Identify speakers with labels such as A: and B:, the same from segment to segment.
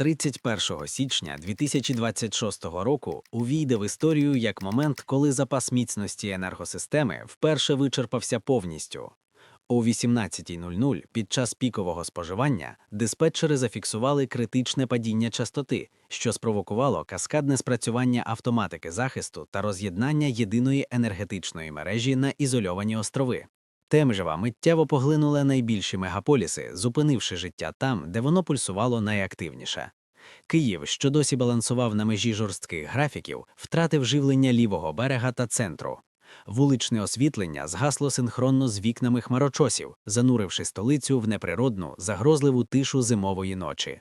A: 31 січня 2026 року увійде в історію як момент, коли запас міцності енергосистеми вперше вичерпався повністю. О 18.00 під час пікового споживання диспетчери зафіксували критичне падіння частоти, що спровокувало каскадне спрацювання автоматики захисту та роз'єднання єдиної енергетичної мережі на ізольовані острови. Темжева миттєво поглинула найбільші мегаполіси, зупинивши життя там, де воно пульсувало найактивніше. Київ, що досі балансував на межі жорстких графіків, втратив живлення лівого берега та центру. Вуличне освітлення згасло синхронно з вікнами хмарочосів, зануривши столицю в неприродну, загрозливу тишу зимової ночі.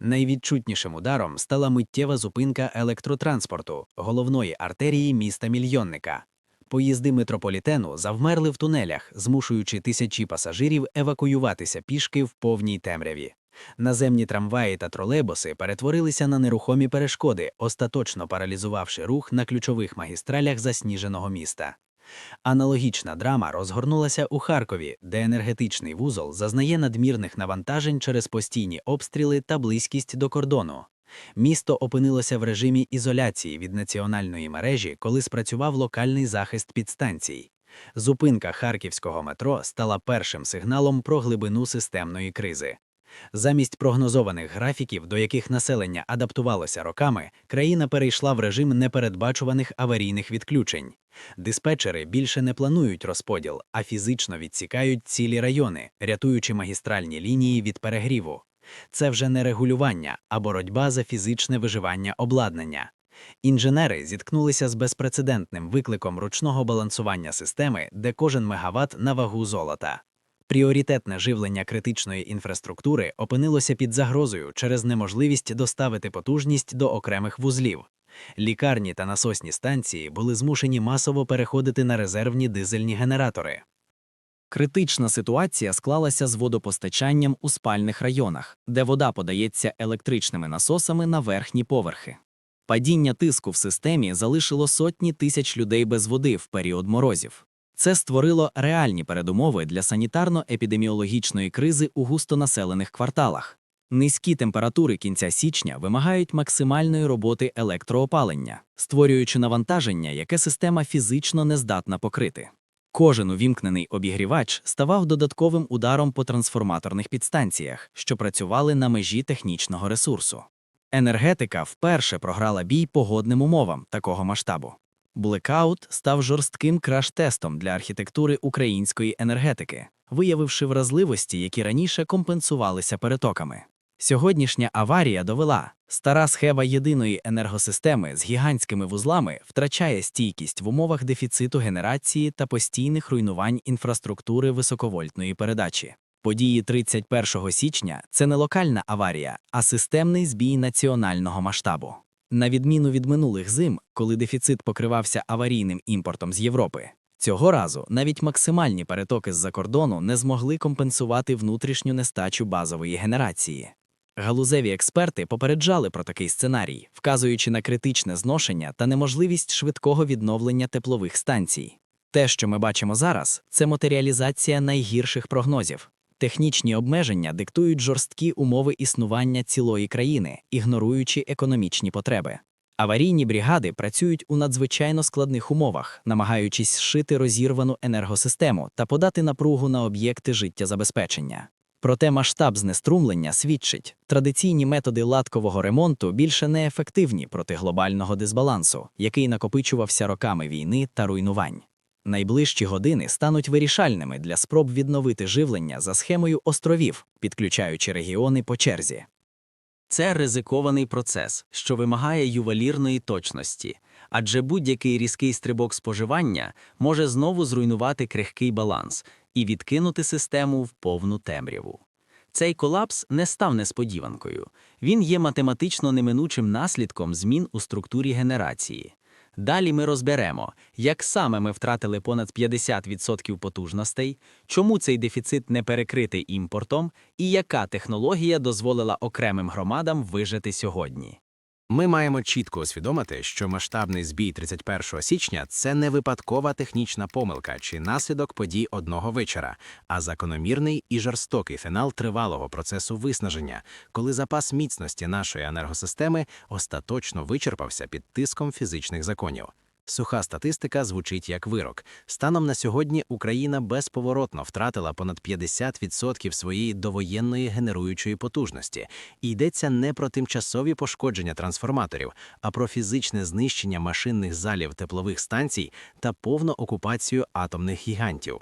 A: Найвідчутнішим ударом стала миттєва зупинка електротранспорту, головної артерії міста мільйонника. Поїзди метрополітену завмерли в тунелях, змушуючи тисячі пасажирів евакуюватися пішки в повній темряві. Наземні трамваї та тролейбуси перетворилися на нерухомі перешкоди, остаточно паралізувавши рух на ключових магістралях засніженого міста. Аналогічна драма розгорнулася у Харкові, де енергетичний вузол зазнає надмірних навантажень через постійні обстріли та близькість до кордону. Місто опинилося в режимі ізоляції від національної мережі, коли спрацював локальний захист підстанцій. Зупинка харківського метро стала першим сигналом про глибину системної кризи. Замість прогнозованих графіків, до яких населення адаптувалося роками, країна перейшла в режим непередбачуваних аварійних відключень. Диспетчери більше не планують розподіл, а фізично відсікають цілі райони, рятуючи магістральні лінії від перегріву. Це вже не регулювання, а боротьба за фізичне виживання обладнання. Інженери зіткнулися з безпрецедентним викликом ручного балансування системи, де кожен мегаватт на вагу золота. Пріоритетне живлення критичної інфраструктури опинилося під загрозою через неможливість доставити потужність до окремих вузлів. Лікарні та насосні станції були змушені масово переходити на резервні дизельні генератори.
B: Критична ситуація склалася з водопостачанням у спальних районах, де вода подається електричними насосами на верхні поверхи. Падіння тиску в системі залишило сотні тисяч людей без води в період морозів. Це створило реальні передумови для санітарно-епідеміологічної кризи у густонаселених кварталах. Низькі температури кінця січня вимагають максимальної роботи електроопалення, створюючи навантаження, яке система фізично не здатна покрити. Кожен увімкнений обігрівач ставав додатковим ударом по трансформаторних підстанціях, що працювали на межі технічного ресурсу. Енергетика вперше програла бій погодним умовам такого масштабу. Блекаут став жорстким краш-тестом для архітектури української енергетики, виявивши вразливості, які раніше компенсувалися перетоками. Сьогоднішня аварія довела, стара схема єдиної енергосистеми з гігантськими вузлами втрачає стійкість в умовах дефіциту генерації та постійних руйнувань інфраструктури високовольтної передачі. Події 31 січня це не локальна аварія, а системний збій національного масштабу. На відміну від минулих зим, коли дефіцит покривався аварійним імпортом з Європи, цього разу навіть максимальні перетоки з-за кордону не змогли компенсувати внутрішню нестачу базової генерації. Галузеві експерти попереджали про такий сценарій, вказуючи на критичне зношення та неможливість швидкого відновлення теплових станцій. Те, що ми бачимо зараз, це матеріалізація найгірших прогнозів. Технічні обмеження диктують жорсткі умови існування цілої країни, ігноруючи економічні потреби. Аварійні бригади працюють у надзвичайно складних умовах, намагаючись зшити розірвану енергосистему та подати напругу на об'єкти життєзабезпечення. Проте масштаб знеструмлення свідчить, традиційні методи латкового ремонту більше не ефективні проти глобального дисбалансу, який накопичувався роками війни та руйнувань. Найближчі години стануть вирішальними для спроб відновити живлення за схемою островів, підключаючи регіони по черзі.
A: Це ризикований процес, що вимагає ювелірної точності, адже будь-який різкий стрибок споживання може знову зруйнувати крихкий баланс і відкинути систему в повну темряву. Цей колапс не став несподіванкою. Він є математично неминучим наслідком змін у структурі генерації. Далі ми розберемо, як саме ми втратили понад 50% потужностей, чому цей дефіцит не перекритий імпортом і яка технологія дозволила окремим громадам вижити сьогодні. Ми маємо чітко усвідомити, що масштабний збій 31 січня це не випадкова технічна помилка чи наслідок подій одного вечора, а закономірний і жорстокий фінал тривалого процесу виснаження, коли запас міцності нашої енергосистеми остаточно вичерпався під тиском фізичних законів. Суха статистика звучить як вирок. Станом на сьогодні Україна безповоротно втратила понад 50% своєї довоєнної генеруючої потужності. І йдеться не про тимчасові пошкодження трансформаторів, а про фізичне знищення машинних залів теплових станцій та повну окупацію атомних гігантів.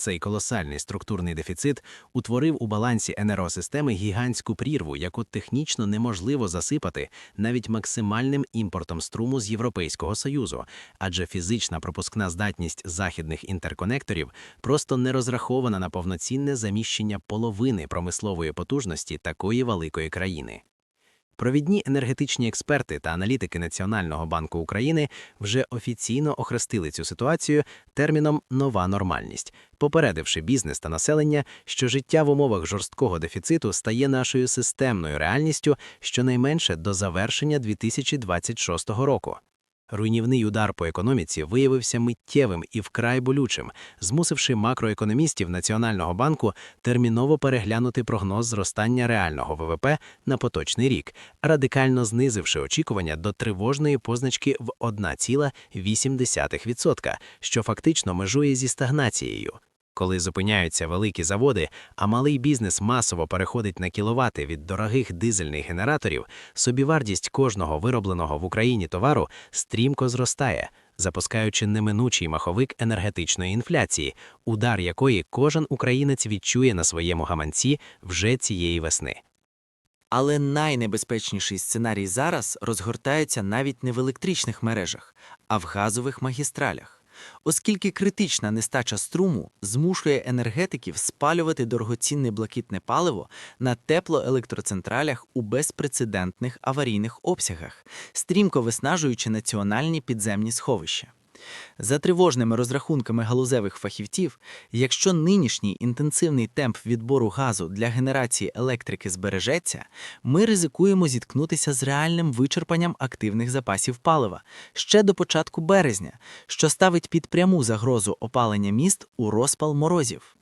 A: Цей колосальний структурний дефіцит утворив у балансі енергосистеми гігантську прірву, яку технічно неможливо засипати навіть максимальним імпортом струму з Європейського Союзу, адже фізична пропускна здатність західних інтерконекторів просто не розрахована на повноцінне заміщення половини промислової потужності такої великої країни. Провідні енергетичні експерти та аналітики Національного банку України вже офіційно охрестили цю ситуацію терміном нова нормальність, попередивши бізнес та населення, що життя в умовах жорсткого дефіциту стає нашою системною реальністю щонайменше до завершення 2026 року. Руйнівний удар по економіці виявився миттєвим і вкрай болючим, змусивши макроекономістів Національного банку терміново переглянути прогноз зростання реального ВВП на поточний рік, радикально знизивши очікування до тривожної позначки в 1,8%, що фактично межує зі стагнацією. Коли зупиняються великі заводи, а малий бізнес масово переходить на кіловати від дорогих дизельних генераторів, собівартість кожного виробленого в Україні товару стрімко зростає, запускаючи неминучий маховик енергетичної інфляції, удар якої кожен українець відчує на своєму гаманці вже цієї весни.
B: Але найнебезпечніший сценарій зараз розгортається навіть не в електричних мережах, а в газових магістралях. Оскільки критична нестача струму змушує енергетиків спалювати дорогоцінне блакитне паливо на теплоелектроцентралях у безпрецедентних аварійних обсягах, стрімко виснажуючи національні підземні сховища. За тривожними розрахунками галузевих фахівців, якщо нинішній інтенсивний темп відбору газу для генерації електрики збережеться, ми ризикуємо зіткнутися з реальним вичерпанням активних запасів палива ще до початку березня, що ставить під пряму загрозу опалення міст у розпал морозів.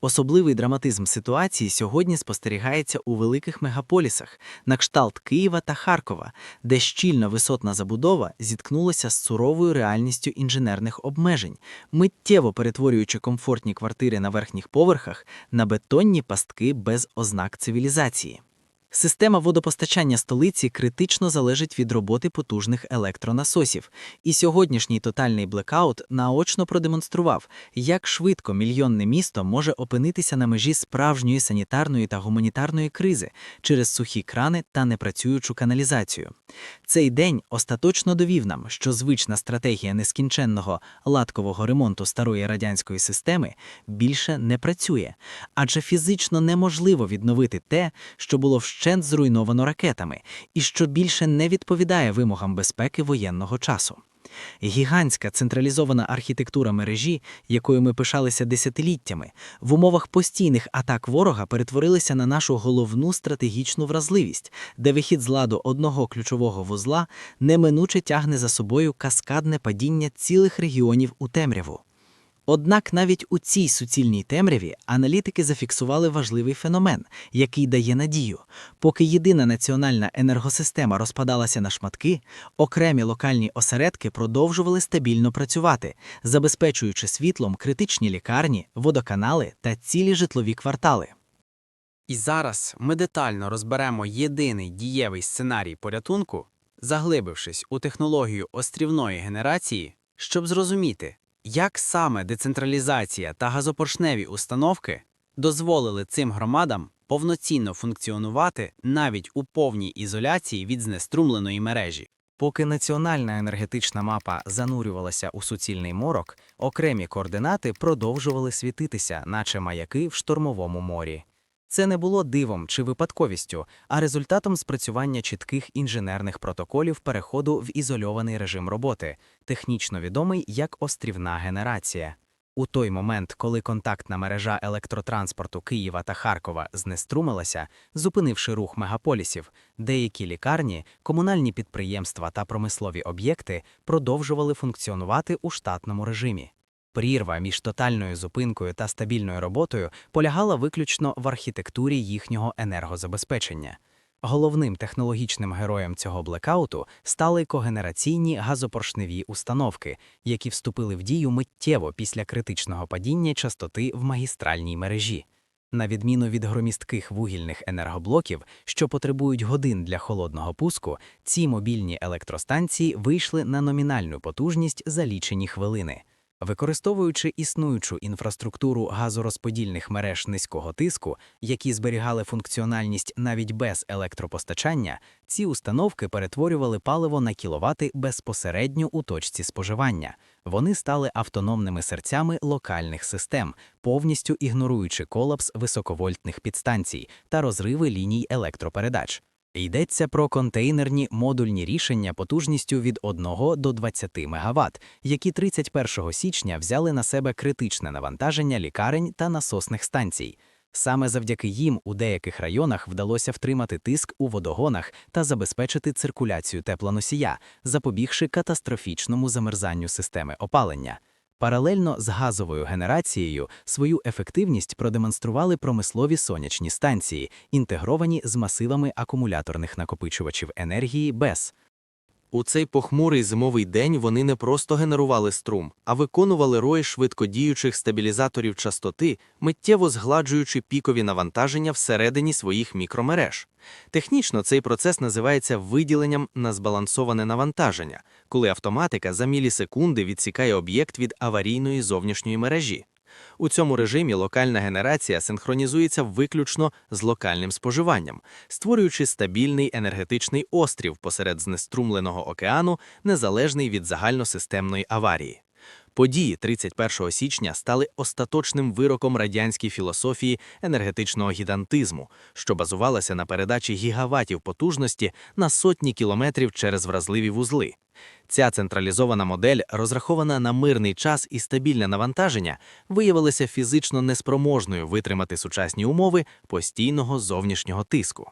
B: Особливий драматизм ситуації сьогодні спостерігається у великих мегаполісах на кшталт Києва та Харкова, де щільна висотна забудова зіткнулася з суровою реальністю інженерних обмежень, миттєво перетворюючи комфортні квартири на верхніх поверхах на бетонні пастки без ознак цивілізації. Система водопостачання столиці критично залежить від роботи потужних електронасосів, і сьогоднішній тотальний блекаут наочно продемонстрував, як швидко мільйонне місто може опинитися на межі справжньої санітарної та гуманітарної кризи через сухі крани та непрацюючу каналізацію. Цей день остаточно довів нам, що звична стратегія нескінченного латкового ремонту старої радянської системи більше не працює, адже фізично неможливо відновити те, що було вщент зруйновано ракетами, і що більше не відповідає вимогам безпеки воєнного часу. Гігантська централізована архітектура мережі, якою ми пишалися десятиліттями, в умовах постійних атак ворога перетворилися на нашу головну стратегічну вразливість, де вихід з ладу одного ключового вузла неминуче тягне за собою каскадне падіння цілих регіонів у темряву. Однак навіть у цій суцільній темряві аналітики зафіксували важливий феномен, який дає надію. Поки єдина національна енергосистема розпадалася на шматки, окремі локальні осередки продовжували стабільно працювати, забезпечуючи світлом критичні лікарні, водоканали та цілі житлові квартали.
C: І зараз ми детально розберемо єдиний дієвий сценарій порятунку, заглибившись у технологію острівної генерації, щоб зрозуміти, як саме децентралізація та газопоршневі установки дозволили цим громадам повноцінно функціонувати навіть у повній ізоляції від знеструмленої мережі.
B: Поки національна енергетична мапа занурювалася у суцільний морок, окремі координати продовжували світитися, наче маяки в штормовому морі. Це не було дивом чи випадковістю, а результатом спрацювання чітких інженерних протоколів переходу в ізольований режим роботи, технічно відомий як острівна генерація.
C: У той момент, коли контактна мережа електротранспорту Києва та Харкова знеструмилася, зупинивши рух мегаполісів, деякі лікарні, комунальні підприємства та промислові об'єкти продовжували функціонувати у штатному режимі. Прірва між тотальною зупинкою та стабільною роботою полягала виключно в архітектурі їхнього енергозабезпечення. Головним технологічним героєм цього блекауту стали когенераційні газопоршневі установки, які вступили в дію миттєво після критичного падіння частоти в магістральній мережі. На відміну від громістких вугільних енергоблоків, що потребують годин для холодного пуску, ці мобільні електростанції вийшли на номінальну потужність за лічені хвилини. Використовуючи існуючу інфраструктуру газорозподільних мереж низького тиску, які зберігали функціональність навіть без електропостачання, ці установки перетворювали паливо на кіловати безпосередньо у точці споживання. Вони стали автономними серцями локальних систем, повністю ігноруючи колапс високовольтних підстанцій та розриви ліній електропередач. Йдеться про контейнерні модульні рішення потужністю від 1 до 20 МВт, які 31 січня взяли на себе критичне навантаження лікарень та насосних станцій. Саме завдяки їм у деяких районах вдалося втримати тиск у водогонах та забезпечити циркуляцію теплоносія, запобігши катастрофічному замерзанню системи опалення. Паралельно з газовою генерацією свою ефективність продемонстрували промислові сонячні станції, інтегровані з масивами акумуляторних накопичувачів енергії БЕС.
D: У цей похмурий зимовий день вони не просто генерували струм, а виконували роль швидкодіючих стабілізаторів частоти, миттєво згладжуючи пікові навантаження всередині своїх мікромереж. Технічно цей процес називається виділенням на збалансоване навантаження, коли автоматика за мілісекунди відсікає об'єкт від аварійної зовнішньої мережі. У цьому режимі локальна генерація синхронізується виключно з локальним споживанням, створюючи стабільний енергетичний острів посеред знеструмленого океану, незалежний від загальносистемної аварії. Події 31 січня стали остаточним вироком радянській філософії енергетичного гігантизму, що базувалася на передачі гігаватів потужності на сотні кілометрів через вразливі вузли. Ця централізована модель, розрахована на мирний час і стабільне навантаження, виявилася фізично неспроможною витримати сучасні умови постійного зовнішнього тиску.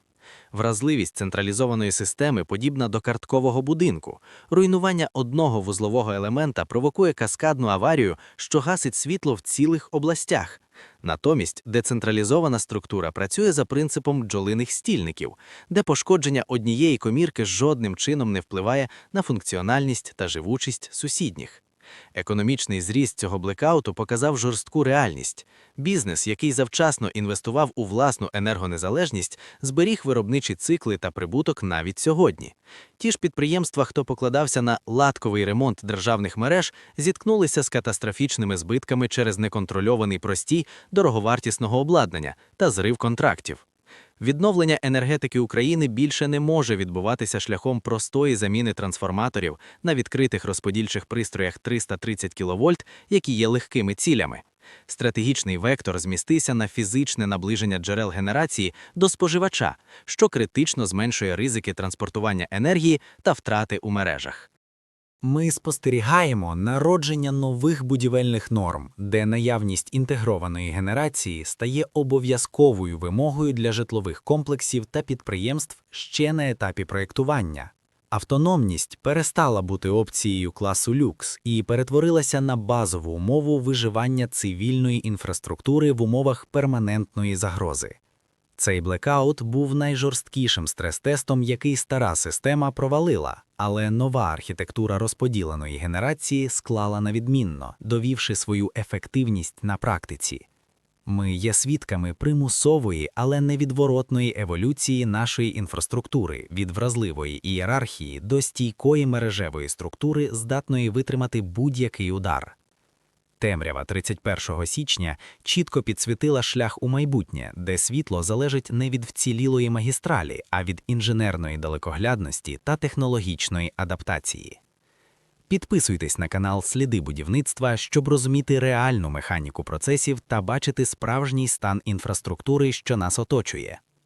D: Вразливість централізованої системи подібна до карткового будинку. Руйнування одного вузлового елемента провокує каскадну аварію, що гасить світло в цілих областях. Натомість децентралізована структура працює за принципом бджолиних стільників, де пошкодження однієї комірки жодним чином не впливає на функціональність та живучість сусідніх. Економічний зріст цього блекауту показав жорстку реальність. Бізнес, який завчасно інвестував у власну енергонезалежність, зберіг виробничі цикли та прибуток навіть сьогодні. Ті ж підприємства, хто покладався на латковий ремонт державних мереж, зіткнулися з катастрофічними збитками через неконтрольований простій дороговартісного обладнання та зрив контрактів. Відновлення енергетики України більше не може відбуватися шляхом простої заміни трансформаторів на відкритих розподільчих пристроях 330 кВт, які є легкими цілями. Стратегічний вектор змістився на фізичне наближення джерел генерації до споживача, що критично зменшує ризики транспортування енергії та втрати у мережах.
A: Ми спостерігаємо народження нових будівельних норм, де наявність інтегрованої генерації стає обов'язковою вимогою для житлових комплексів та підприємств ще на етапі проєктування. Автономність перестала бути опцією класу люкс і перетворилася на базову умову виживання цивільної інфраструктури в умовах перманентної загрози. Цей блекаут був найжорсткішим стрес-тестом, який стара система провалила, але нова архітектура розподіленої генерації склала на відмінно, довівши свою ефективність на практиці. Ми є свідками примусової, але невідворотної еволюції нашої інфраструктури від вразливої ієрархії до стійкої мережевої структури, здатної витримати будь-який удар. Темрява 31 січня чітко підсвітила шлях у майбутнє, де світло залежить не від вцілілої магістралі, а від інженерної далекоглядності та технологічної адаптації. Підписуйтесь на канал Сліди будівництва, щоб розуміти реальну механіку процесів та бачити справжній стан інфраструктури, що нас оточує.